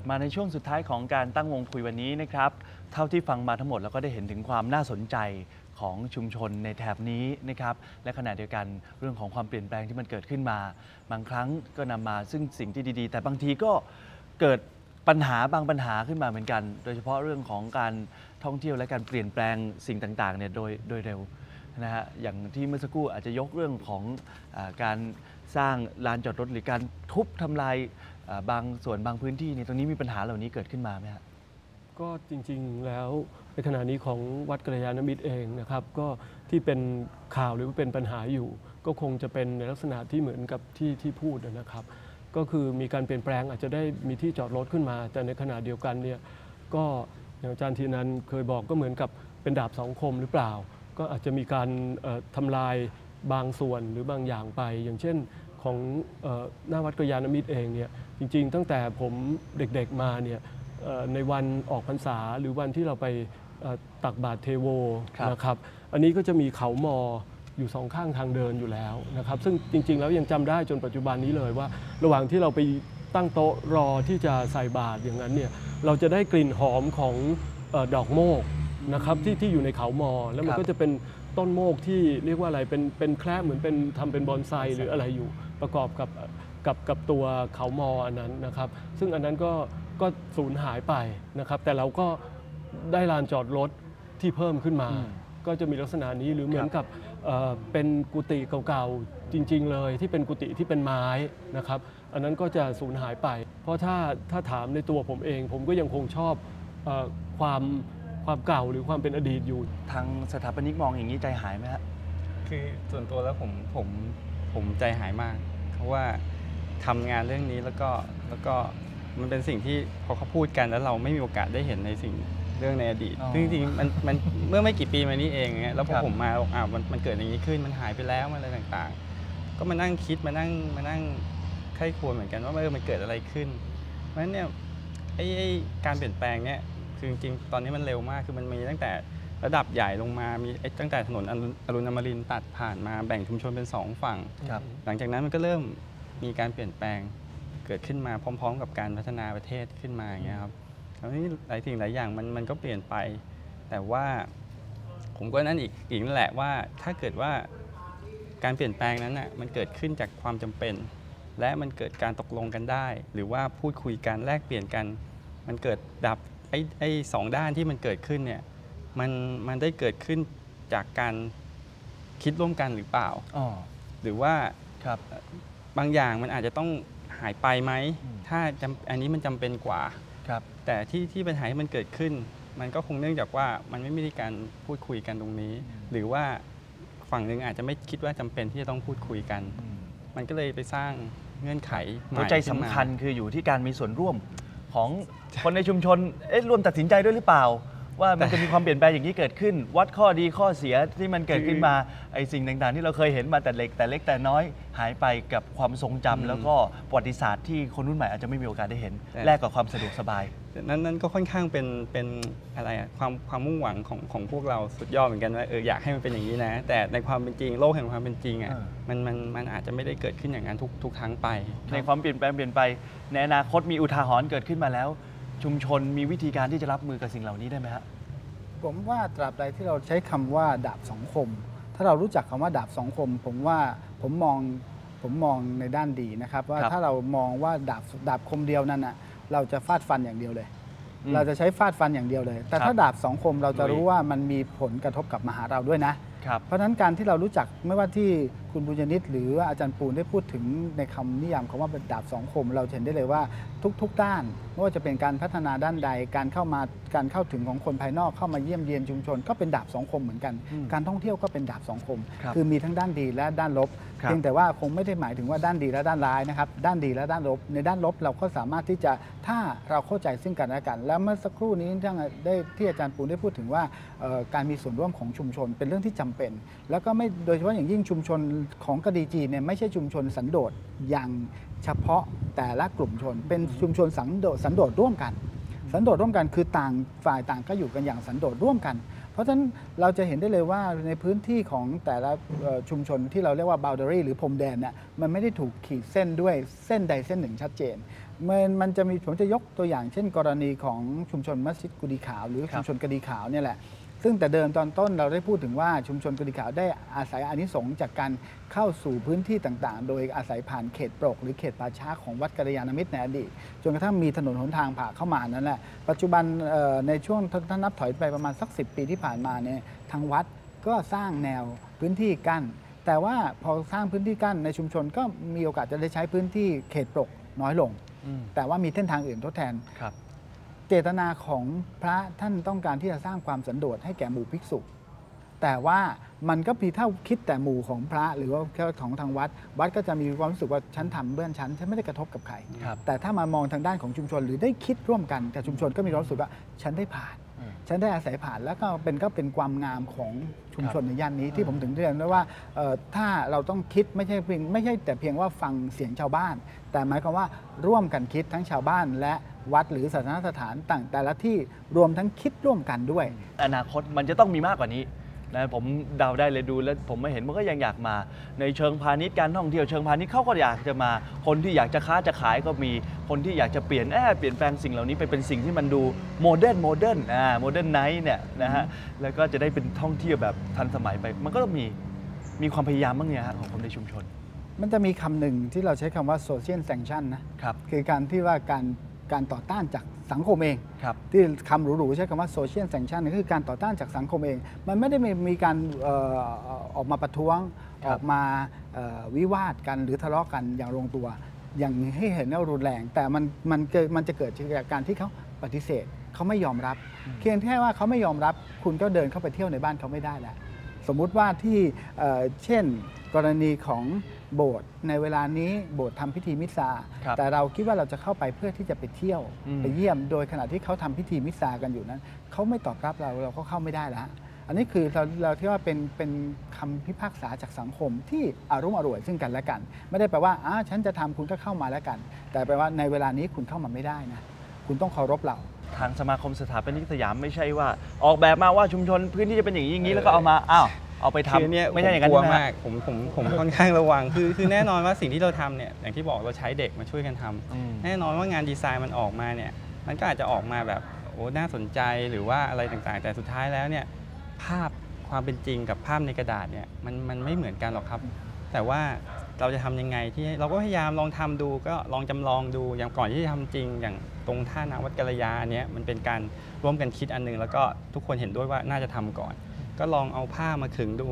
ลับมาในช่วงสุดท้ายของการตั้งวงคุยวันนี้นะครับ เท่าที่ฟังมาทั้งหมดเราก็ได้เห็นถึงความน่าสนใจของชุมชนในแถบนี้นะครับ และขณะเดียวกันเรื่องของความเปลี่ยนแปลงที่มันเกิดขึ้นมา บางครั้งก็นำมาซึ่งสิ่งที่ดีๆ แต่บางทีก็เกิดปัญหาบางปัญหาขึ้นมาเหมือนกัน โดยเฉพาะเรื่องของการท่องเที่ยวและการเปลี่ยนแปลงสิ่งต่างๆเนี่ยโดยโดยเร็วนะฮะอย่างที่เมื่อสักครู่อาจจะยกเรื่องของอการสร้างลานจอดรถหรือการทุบทำลาย บางส่วนบางพื้นที่เนี่ยตรงนี้มีปัญหาเหล่านี้เกิดขึ้นมาไหมฮะก็จริงๆแล้วในขณะนี้ของวัดกัลยาณมิตรเองนะครับ ก็ที่เป็นข่าวหรือว่าเป็นปัญหาอยู่ ก็คงจะเป็นในลักษณะที่เหมือนกับที่ที่พูดนะครับ ก็คือมีการเปลี่ยนแปลงอาจจะได้มีที่จอดรถขึ้นมา แต่ในขณะเดียวกันเนี่ยก็อย่างอาจารย์ทีนันเคยบอกก็เหมือนกับเป็นดาบสองคมหรือเปล่า ก็อาจจะมีการเอ่อทำลายบางส่วนหรือบางอย่างไป อย่างเช่น ของเอ่อหน้าวัดกัลยาณมิตรเองเนี่ยจริง ๆ ตั้งแต่ผมเด็กๆมาเนี่ยเอ่อในวันออกพรรษาหรือวันที่เราไปเอ่อตักบาตรเทโวครับนะครับอันนี้ก็จะมีเขามออยู่สองข้างทางเดินอยู่แล้วนะครับ ซึ่งจริง ๆ แล้วยังจำได้จนปัจจุบันนี้เลยว่า ระหว่างที่เราไปตั้งโต๊ะรอที่จะใส่บาตรอย่างนั้นเนี่ยเราจะได้กลิ่นหอมของเออดอกโมกนะครับที่ที่อยู่ในเขามอ แล้วมันครับก็จะเป็นต้นโมกที่เรียกว่าอะไรเป็นเป็นแคร่เหมือนเป็นทำเป็นบอนไซหรืออะไรอยู่ ประกอบกับกับกับตัวเขามออันนั้นนะครับ ซึ่งอันนั้นก็ก็สูญหายไปนะครับ แต่เราก็ได้ลานจอดรถที่เพิ่มขึ้นมาอืมก็จะมีลักษณะนี้หรือเหมือนกับเอ่อเป็นกุฏิเก่าๆจริง ๆ เลยที่เป็นกุฏิที่เป็นไม้นะครับ อันนั้นก็จะสูญหายไป เพราะถ้าถ้าถามในตัวผมเอง ผมก็ยังคงชอบเออความความเก่าหรือความเป็นอดีตอยู่ ทางสถาปนิกมองอย่างนี้ใจหายไหมฮะคือส่วนตัวแล้วผมผมผมใจหายมากเพ ราะว่าทำงานเรื่องนี้แล้วก็แล้วก็มันเป็นสิ่งที่พอเขาพูดกันแล้วเราไม่มีโอกาสได้เห็นในสิ่งเรื่องในอดีตอ๋อซึ่งจริงๆมันมันเมื่อไม่กี่ปีมานี้เองเงี้ยแล้วพอครับผมมาบอกอ่ามันมันเกิดอย่างนี้ขึ้นมันหายไปแล้วมันอะไรต่างๆ ก็มานั่งคิดมานั่งมานั่งใคร่ครวญเหมือนกันว่าเออมันเกิดอะไรขึ้น เพราะฉะนั้นเนี่ยไอ้ไอ้การเปลี่ยนแปลงเนี่ยคือจริงๆตอนนี้มันเร็วมากคือมันมีตั้งแต่ ระดับใหญ่ลงมา มีไอ้ตั้งแต่ถนนอรุณอรุณอมรินทร์ตัดผ่านมาแบ่งชุมชนเป็นสองฝั่งครับหลังจากนั้นมันก็เริ่มมีการเปลี่ยนแปลงเกิดขึ้นมาพร้อม ๆ กับการพัฒนาประเทศขึ้นมาอย่างเงี้ยครับแล้วนี่หลายสิ่งหลายอย่างมันมันก็เปลี่ยนไป แต่ว่าผมก็นั่นอีกอีกนั่นแหละว่าถ้าเกิดว่าการเปลี่ยนแปลงนั้นน่ะมันเกิดขึ้นจากความจำเป็น และมันเกิดการตกลงกันได้ หรือว่าพูดคุยกันแลกเปลี่ยนกัน มันเกิดดับไอ้ไอ้สองด้านที่มันเกิดขึ้นเนี่ย มันมันได้เกิดขึ้นจากการคิดร่วมกันหรือเปล่า อ๋อ หรือว่าครับ บางอย่างมันอาจจะต้องหายไปไหม อืม ถ้าจำอันนี้มันจำเป็นกว่า ครับ แต่ที่ที่ปัญหาที่มันเกิดขึ้น มันก็คงเนื่องจากว่ามันไม่มีการพูดคุยกันตรงนี้หรือว่าฝั่งหนึ่งอาจจะไม่คิดว่าจำเป็นที่จะต้องพูดคุยกัน อืมมันก็เลยไปสร้างเงื่อนไขใหม่หัวใจขึ้สำนมาคัญคืออยู่ที่การมีส่วนร่วมของคนในชุมชน เอ๊ะร่วมตัดสินใจด้วยหรือเปล่า ว่ามันจะมีความเปลี่ยนแปลงอย่างนี้เกิดขึ้น วัดข้อดีข้อเสียที่มันเกิดขึ้นมาไอ้สิ่งต่างๆ ที่เราเคยเห็นมาแต่เล็กแต่เล็กแต่น้อยหายไปกับความทรงจำแล้วก็ประวัติศาสตร์ที่คนรุ่นใหม่อาจจะไม่มีโอกาสได้เห็นแลกกับความสะดวกสบายนั้นนั้นก็ค่อนข้างเป็นเป็นอะไรอะความความมุ่งหวังของของพวกเราสุดยอดเหมือนกันว่าเอออยากให้มันเป็นอย่างนี้นะ แต่ในความเป็นจริงโลกแห่งความเป็นจริงอะเออมันมันมันอาจจะไม่ได้เกิดขึ้นอย่างนั้นทุกทุกครั้งไป ในความเปลี่ยนแปลงเปลี่ยนไปในอนาคตมีอุทาหรณ์เกิดขึ้นมาแล้ว ชุมชนมีวิธีการที่จะรับมือกับสิ่งเหล่านี้ได้ไหมฮะผมว่าตราบใดที่เราใช้คำว่าดาบสองคม ถ้าเรารู้จักคำว่าดาบสองคม ผมว่าผมมองผมมองในด้านดีนะครับ ว่าครับถ้าเรามองว่าดาบดาบคมเดียวนั้นนะเราจะฟาดฟันอย่างเดียวเลยอืมเราจะใช้ฟาดฟันอย่างเดียวเลย แต่ครับถ้าดาบสองคมเราจะลุยรู้ว่ามันมีผลกระทบกับมาหาเราด้วยนะครับเพราะฉะนั้นการที่เรารู้จักไม่ว่าที่คุณบุญยนิตหรือว่าอาจารย์ปูนได้พูดถึงในคำนิยามคำว่าเป็นดาบสองคม เราจะเห็นได้เลยว่าทุก ๆ ด้านไม่ว่าจะเป็นการพัฒนาด้านใด การเข้ามาการเข้าถึงของคนภายนอกเข้ามาเยี่ยมเยียนชุมชน ก็เป็นดาบสองคมเหมือนกันอืมการท่องเที่ยวก็เป็นดาบสองคมครับอมีทั้งด้านดีและด้านลบครับเพียงแต่ว่าคงไม่ได้หมายถึงว่าด้านดีและด้านร้ายนะครับด้านดีและด้านลบ ในด้านลบเราก็สามารถที่จะถ้าเราเข้าใจซึ่งกันและกัน แล้วเมื่อสักครู่นี้ที่ได้ที่อาจารย์ปูนได้พูดถึงว่าเอ่อการมีส่วนร่วมของชุมชน เป็นเรื่องที่จำเป็น แล้วก็ไม่โดยเฉพาะอย่างยิ่งชุมชนของกระดีจีนเนี่ยไม่ใช่ชุมชนสันโดษอย่างเฉพาะแต่ละกลุ่มชน เป็นชุมชนสันโดษสันโดษร่วมกัน สันโดษร่วมกันคือต่างฝ่ายต่างก็อยู่กันอย่างสันโดษร่วมกัน เพราะฉะนั้นเราจะเห็นได้เลยว่าในพื้นที่ของแต่ละเอ่อชุมชนที่เราเรียกว่า boundary หรือพรมแดนเนี่ยมันไม่ได้ถูกขีดเส้นด้วยเส้นใดเส้นหนึ่งชัดเจนมันมันจะมีผมจะยกตัวอย่างเช่น กรณีของชุมชนมัสยิดกุดีขาว หรือครับชุมชนกดีขาวเนี่ยแหละ ซึ่งแต่เดิมตอนต้นเราได้พูดถึงว่าชุมชนกดีขาวได้อาศัยอานิสงส์จากการเข้าสู่พื้นที่ต่างๆ โดยอาศัยผ่านเขตปรก หรือเขตป่าช้าของวัดกัลยาณมิตรในอดีตจนกระทั่งมีถนนหนทางผ่าเข้ามานั่นแหละปัจจุบันเอ่อในช่วงถ้านับถอยไปประมาณสัก 10 ปีที่ผ่านมาเนี่ยทางวัดก็สร้างแนวพื้นที่กั้น แต่ว่าพอสร้างพื้นที่กั้นในชุมชนก็มีโอกาสจะได้ใช้พื้นที่เขตปรกน้อยลงอืมแต่ว่ามีเส้นทางอื่นทดแทนครับ เจตนาของพระท่านต้องการที่จะสร้างความสันโดษให้แก่หมู่ภิกษุ แต่ว่ามันก็พีเท่าคิดแต่หมู่ของพระ หรือว่าแค่ของทางวัด วัดก็จะมีความรู้สึกว่าฉันทำเบื้องฉันฉันไม่ได้กระทบกับใครครับแต่ถ้ามามองทางด้านของชุมชน หรือได้คิดร่วมกันแต่ชุมชนก็มีความรู้สึกว่าฉันได้ผ่านอืม ฉันได้อาศัยผ่านแล้วก็เป็นก็เป็นความงามของชุมชนในย่านนี้ที่ผมถึงเรียนว่าเอ่อถ้าเราต้องคิดไม่ใช่เพียงไม่ใช่แต่เพียงว่าฟังเสียงชาวบ้าน แต่หมายความว่าร่วมกันคิดทั้งชาวบ้านและวัดหรือศาสนสถานต่างแต่ละที่รวมทั้งคิดร่วมกันด้วย อนาคตมันจะต้องมีมากกว่านี้ นะผมเดาได้เลยดูแล้วผมไม่เห็นมันก็ยังอยากมา ในเชิงพาณิชย์การท่องเที่ยวเชิงพาณิชย์เขาก็อยากจะมา คนที่อยากจะค้าจะขายก็มีคนที่อยากจะเปลี่ยนแอบเปลี่ยนแปลงสิ่งเหล่านี้ไปเป็นสิ่งที่มันดูโมเดิร์นโมเดิร์นอ่าโมเดิร์นไนท์เนี่ยนะฮะแล้วก็จะได้เป็นท่องเที่ยวแบบทันสมัยไป มันก็ต้องมีมีความพยายามบ้างเนี่ยฮะของคนในชุมชน มันจะมีคำหนึ่งที่เราใช้คำว่า social sanction นะครับ คือการที่ว่าการ การต่อต้านจากสังคมเองครับที่คำหรูๆใช้คำว่า social sanction ก็คือการต่อต้านจากสังคมเอง มันไม่ได้มีมีการเอ่อออกมาประท้วงครัอบอกมาเอ่อวิวาทกันหรือทะเลาะกันอย่างลงตัว อย่างให้เห็นว่ารุนแรง แต่มันมันเกิดมันจะเกิดจากการที่เขาปฏิเสธเขาไม่ยอมรับเพียงแค่ว่าเขาไม่ยอมรับ คุณก็เดินเข้าไปเที่ยวในบ้านเขาไม่ได้แล้วส มมุติว่าที่เอ่อเช่นกรณีของโบสถ์ในเวลานี้โบสถ์ทำพิธีมิสซาครับแต่เราคิดว่าเราจะเข้าไปเพื่อที่จะไปเที่ยวอืมไปเยี่ยมโดยขณะที่เขาทำพิธีมิสซากันอยู่นั้นเขาไม่ตอบรับเราเราก็เข้าไม่ได้แล้วฮะอันนี้คือเราเราที่ว่าเป็นเป็นคำพิพากษาจากสังคมที่อารุ่มอร่วยซึ่งกันและกัน ไม่ได้แปลว่าอ่าฉันจะทำคุณก็เข้ามาแล้วกัน แต่แปลว่าในเวลานี้คุณเข้ามาไม่ได้นะคุณต้องเคารพเรา ทางสมาคมสถาปนิกสยามไม่ใช่ว่า ออกแบบมาว่าชุมชนพื้นที่จะเป็นอย่างนี้อย่างนี้แล้วก็เอามาอ้าวเอาไปทำคือเนี่ยไม่ใช่อย่างนั้นผกลัวใช่ไหมมาฮะกผมผมผมค่อนข้างระวังคือคือแน่นอนว่าสิ่งที่เราทำเนี่ยอย่างที่บอกเราใช้เด็กมาช่วยกันทำอืมแน่นอนว่างานดีไซน์มันออกมาเนี่ยมันก็อาจจะออกมาแบบโอ้น่าสนใจหรือว่าอะไรต่างๆ แต่สุดท้ายแล้วเนี่ยภาพความเป็นจริงกับภาพในกระดาษเนี่ยมันมันไม่เหมือนกันหรอกครับ แต่ว่าเราจะทำยังไงที่เราก็พยายามลองทำดูก็ลองจำลองดูอย่างก่อนที่จะทำจริงอย่าง ตรงท่าน้ำวัดกัลยาอันเนี้ยมันเป็นการร่วมกันคิดอันหนึง แล้วก็ทุกคนเห็นด้วยว่าน่าจะทำก่อน ก็ลองเอาผ้ามาขึงดู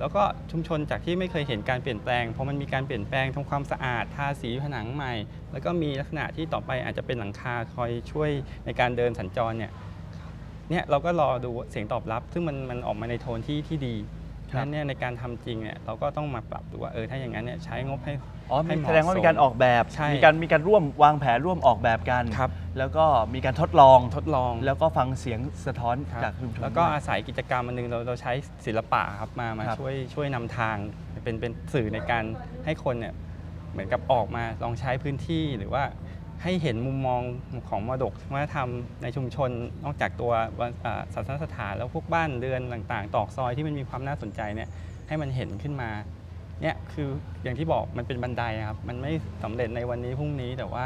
แล้วก็ชุมชนจากที่ไม่เคยเห็นการเปลี่ยนแปลงพอมันมีการเปลี่ยนแปลงทำความสะอาดทาสีผนังใหม่ แล้วก็มีลักษณะที่ต่อไปอาจจะเป็นหลังคาคอยช่วยในการเดินสัญจรเนี่ยเนี่ยเราก็รอดูเสียงตอบรับ ซึ่งมันมันออกมาในโทนที่ที่ดี ครับ นั้นเนี่ยในการทำจริงเนี่ยเราก็ต้องมาปรับดูว่าเออถ้าอย่างนั้นเนี่ยใช้งบให้ อ๋อให้มีเหมาะแสดงว่ามีการออกแบบ ใช่ มีการมีการร่วมวางแผนร่วมออกแบบกัน ครับแล้วก็มีการทดลอง ทดลอง แล้วก็ฟังเสียงสะท้อนครับจากชุมชน แล้วก็ด้วยอาศัยกิจกรรมอันหนึงเราเราใช้ศิลปะครับมามาครับ ช่วยช่วยนำทางเป็นเป็นสื่อในการให้คนเนี่ยเหมือนกับออกมาลองใช้พื้นที่หรือว่า ให้เห็นมุมมองของมรดกวัฒนธรรมในชุมชน นอกจากตัววันอ่าศาสนสถานแล้วพวกบ้านเรือนต่างๆ ตอกซอยที่มันมีความน่าสนใจเนี่ยให้มันเห็นขึ้นมาเนี่ยคืออย่างที่บอกมันเป็นบันไดอะครับมันไม่สำเร็จในวันนี้พรุ่งนี้แต่ว่า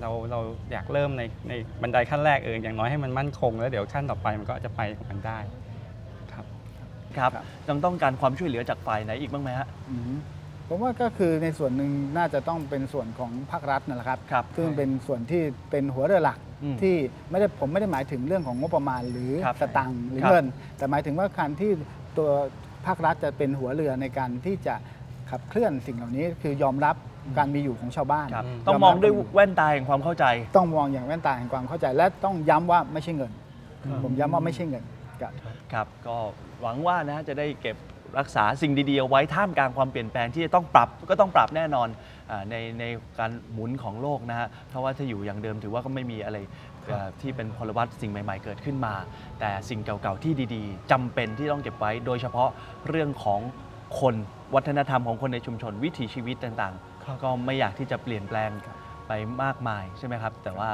เราเราอยากเริ่มในในบันไดขั้นแรกเองอย่างน้อยให้มันมั่นคง แล้วเดี๋ยวขั้นต่อไปมันก็จะไปของมันได้ครับครับครับยังต้องการความช่วยเหลือจากฝ่ายไหนอีกบ้างไหมฮะอืม ผมว่าก็คือในส่วนหนึ่งน่าจะต้องเป็นส่วนของภาครัฐนั่นแหละครับครับซึ่งเป็นส่วนที่เป็นหัวเรือหลักอืมที่ไม่ได้ผมไม่ได้หมายถึงเรื่องของงบประมาณหรือครับสตังค์หรือครับเงิน แต่หมายถึงว่าการที่ตัวภาครัฐจะเป็นหัวเรือในการที่จะขับเคลื่อนสิ่งเหล่านี้คือยอมรับการมีอยู่ของชาวบ้านครับอืมต้องมองด้วยแว่นตาแห่งความเข้าใจ ต้องมองอย่างแว่นตาแห่งความเข้าใจ และต้องย้ำว่าไม่ใช่เงิน ผมย้ำว่าไม่ใช่เงินครับครับ ก็หวังว่านะจะได้เก็บ รักษาสิ่งดีๆเอาไว้ท่ามกลางความเปลี่ยนแปลงที่จะต้องปรับก็ต้องปรับแน่นอนอาในในการหมุนของโลกนะฮะเพราะว่าถ้าอยู่อย่างเดิมถือว่าก็ไม่มีอะไรเอ่อที่เป็นพลวัตสิ่งใหม่ ๆ เกิดขึ้นมา แต่สิ่งเก่าๆที่ดีๆจำเป็นที่ต้องเก็บไว้ โดยเฉพาะเรื่องของคนวัฒนธรรมของคนในชุมชนวิถีชีวิตต่างครับๆก็ไม่อยากที่จะเปลี่ยนแปลงไปมากมายใช่ไหมครับ แต่ว่า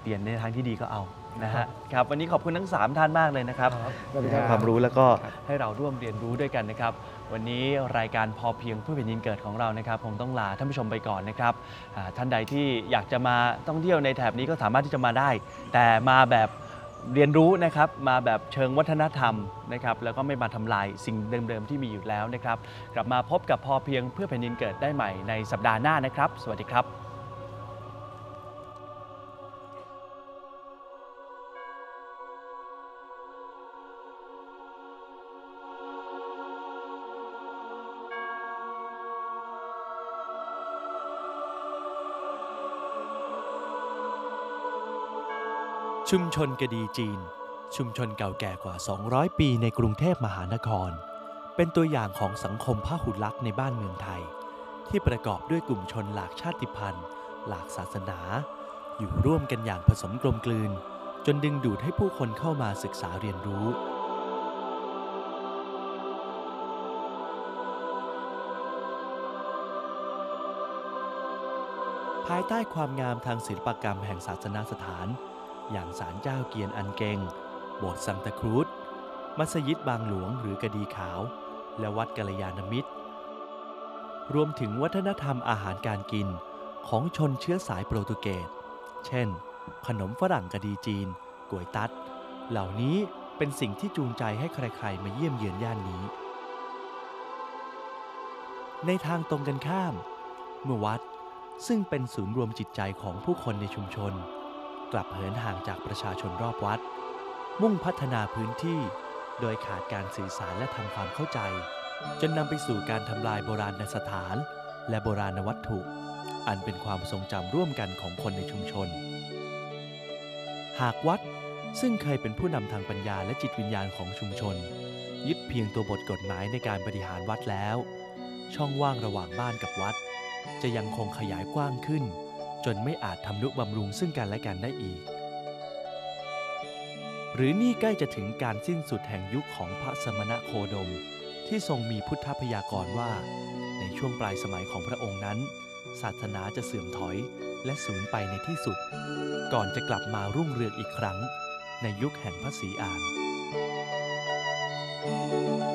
เปลี่ยนในทางที่ดีก็เอา นะฮะครับวันนี้ขอบคุณทั้ง 3 ท่านมากเลยนะครับสวัสดีให้ครับความรู้แล้วก็ให้เราร่วมเรียนรู้ด้วยกันนะครับ วันนี้รายการพอเพียงเพื่อแผ่นดินเกิดของเรานะครับผมต้องลาท่านผู้ชมไปก่อนนะครับอ่าท่านใดที่อยากจะมาท่องเที่ยวในแถบนี้ก็สามารถที่จะมาได้ แต่มาแบบเรียนรู้นะครับมาแบบเชิงวัฒนธรรมนะครับแล้วก็ไม่มาทำลายสิ่งเดิมๆที่มีอยู่แล้วนะครับ กลับมาพบกับพอเพียงเพื่อแผ่นดินเกิดได้ใหม่ในสัปดาห์หน้านะครับ สวัสดีครับ ชุมชนกระดีจีน ชุมชนเก่าแก่กว่า 200 ปีในกรุงเทพมหานคร เป็นตัวอย่างของสังคมพหุลักษณ์ในบ้านเมืองไทย ที่ประกอบด้วยกลุ่มชนหลากชาติพันธุ์ หลากศาสนา อยู่ร่วมกันอย่างผสมกลมกลืน จนดึงดูดให้ผู้คนเข้ามาศึกษาเรียนรู้ภายใต้ความงามทางศิลปกรรมแห่งศาสนสถาน อย่างศาลเจ้าเกียนอันเกง โบสถ์ซังตะครูดมัสยิดบางหลวงหรือกระดีขาว และวัดกัลยาณมิตร รวมถึงวัฒนธรรมอาหารการกินของชนเชื้อสายโปรตุเกส เช่น ขนมฝรั่งกระดีจีนก๋วยตัด เหล่านี้เป็นสิ่งที่จูงใจให้ใครๆ มาเยี่ยมเยือนย่านนี้ ในทางตรงกันข้าม เมื่อวัดซึ่งเป็นศูนย์รวมจิตใจของผู้คนในชุมชน กลับเหินห่างจากประชาชนรอบวัด มุ่งพัฒนาพื้นที่ โดยขาดการสื่อสารและทำความเข้าใจ จนนำไปสู่การทำลายโบราณสถาน และโบราณวัตถุ อันเป็นความทรงจำร่วมกันของคนในชุมชน หากวัดซึ่งเคยเป็นผู้นำทางปัญญาและจิตวิญญาณของชุมชน ยึดเพียงตัวบทกฎหมายในการบริหารวัดแล้ว ช่องว่างระหว่างบ้านกับวัด จะยังคงขยายกว้างขึ้น จนไม่อาจทำนุบำรุงซึ่งกันและกันได้อีก หรือนี่ใกล้จะถึงการสิ้นสุดแห่งยุคของพระสมณะโคดม ที่ทรงมีพุทธพยากรณ์ว่า ในช่วงปลายสมัยของพระองค์นั้น ศาสนาจะเสื่อมถอยและสูญไปในที่สุด ก่อนจะกลับมารุ่งเรืองอีกครั้ง ในยุคแห่งพระศรีอาน「